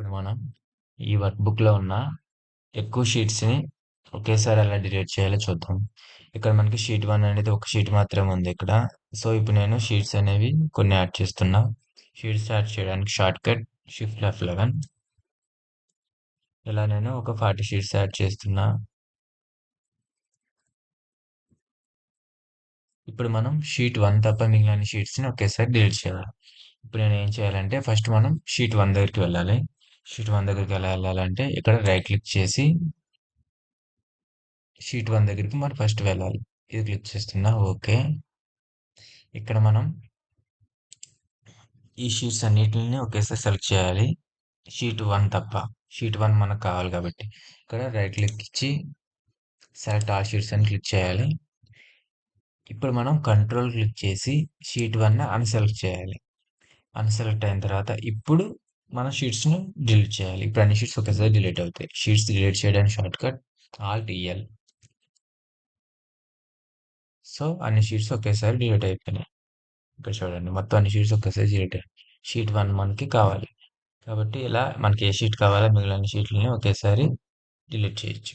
ఇప్పుడు మనం ఈ వర్క్ బుక్లో ఉన్న ఎక్కువ షీట్స్ని ఒకేసారి ఎలా డిలీట్ చేయాలో చూద్దాం. ఇక్కడ మనకి షీట్ వన్ అనేది ఒక షీట్ మాత్రమే ఉంది ఇక్కడ. సో ఇప్పుడు నేను షీట్స్ అనేవి కొన్ని యాడ్ చేస్తున్నా. షీట్స్ యాడ్ చేయడానికి shortcut shift F eleven. ఇలా నేను ఒక ఫార్టీ షీట్స్ యాడ్ చేస్తున్నా. ఇప్పుడు మనం షీట్ వన్ తప్ప మిగిలిన షీట్స్ని ఒకేసారి డిలీట్ చేయాలి. ఇప్పుడు నేను ఏం చేయాలంటే ఫస్ట్ మనం షీట్ వన్ దగ్గరికి వెళ్ళాలి. షీట్ వన్ దగ్గరికి ఎలా వెళ్ళాలంటే ఇక్కడ రైట్ క్లిక్ చేసి షీట్ వన్ దగ్గరికి మనం ఫస్ట్ వెళ్ళాలి. ఇది క్లిక్ చేస్తున్నా ఓకే. ఇక్కడ మనం ఈ షీట్స్ అన్నిటిని ఒకేసారి సెలెక్ట్ చేయాలి. షీట్ వన్ తప్ప షీట్ వన్ మనకు కావాలి కాబట్టి. ఇక్కడ రైట్ క్లిక్ ఇచ్చి సెలెక్ట్ ఆల్ షీట్స్ అని క్లిక్ చేయాలి. ఇప్పుడు మనం కంట్రోల్ క్లిక్ చేసి షీట్ వన్ అన్సెలెక్ట్ చేయాలి. అన్సెలెక్ట్ అయిన తర్వాత ఇప్పుడు మన షీట్స్ను డిలీట్ చేయాలి. ఇప్పుడు అన్ని షీట్స్ ఒకేసారి డిలీట్ అవుతాయి. షీట్స్ డిలీట్ చేయడానికి shortcut alt E L so sheets ఒకేసారి డిలీట్ అయిపోయినాయి. ఇక్కడ చూడండి మొత్తం అన్ని షీట్స్ ఒకేసారి డిలీట్ అయ్యాయి షీట్ వన్ మనకి కావాలి. కాబట్టి ఇలా మనకి ఏ షీట్ కావాలో మిగిలిన షీట్లని ఒకేసారి డిలీట్ చేయొచ్చు.